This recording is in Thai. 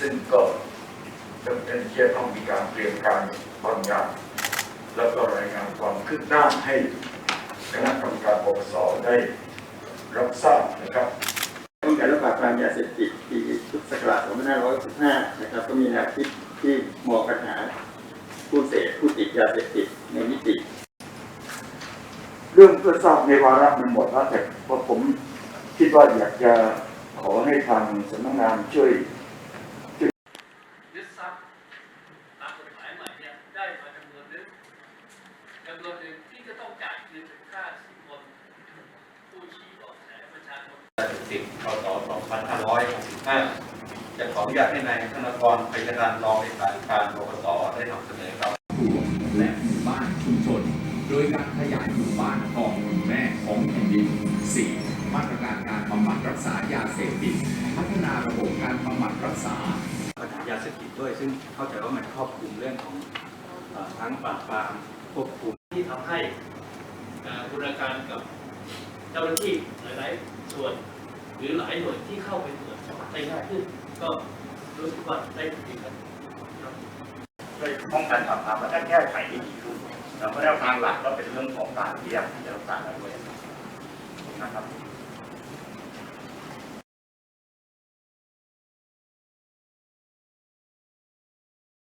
ซึ่งก็จำเป็นที่จะต้องมีการเตรียมการบางอย่างแล้วก็รายงานความคืบหน้าให้คณะกรรมการปปสได้รับทราบนะครับป้องกันและปราบปรามยาเสพติดปีพุทธศักราช2565นะครับ ก็มีแนวคิดที่มองปัญหาผู้เสพผู้ติดยาเสพติดในมิติ เรื่องเพื่อทราบในวาระมันหมดแล้วแต่พอผมคิดว่าอยากจะขอให้ทางสำนักงานช่วย ยึดทรัพย์ ตามกฎหมายใหม่เนี่ยได้มาจำนวนหนึ่งจำนวนหนึ่งที่จะต้องจ่ายคือค่าสินบนผู้ชี้เบาะแสประชาชนสิบพศ2565จะขออนุญาตให้นายธนกรไปการรองเลขาธิการปปสได้นำเสนอครับและหมู่บ้านชุมชน โดยการขยายหมู่บ้านกองทุนแม่ของแผ่นดิน 4. มาตรการการบำบัดรักษายาเสพติด พัฒนาระบบการบำบัดรักษา เสพติดด้วย ซึ่งเข้าใจว่ามันครอบคลุมเรื่องของอทั้งปราบปรามควบคุมที่ทำให้บูรณาการกับเจ้าหน้าที่หลายๆส่วน หรือหลายหน่วยที่เข้าไปตรวจได้ง่ายขึ้น ก็รู้สึกว่าได้ผลดีครับช่วยป้องกันปราบปรามและแก้ไขได้ดีขึ้นแล้วก็แนวทางหลักก็เป็นเรื่องของการเรียกที่จะรักษาด้วยนะครับ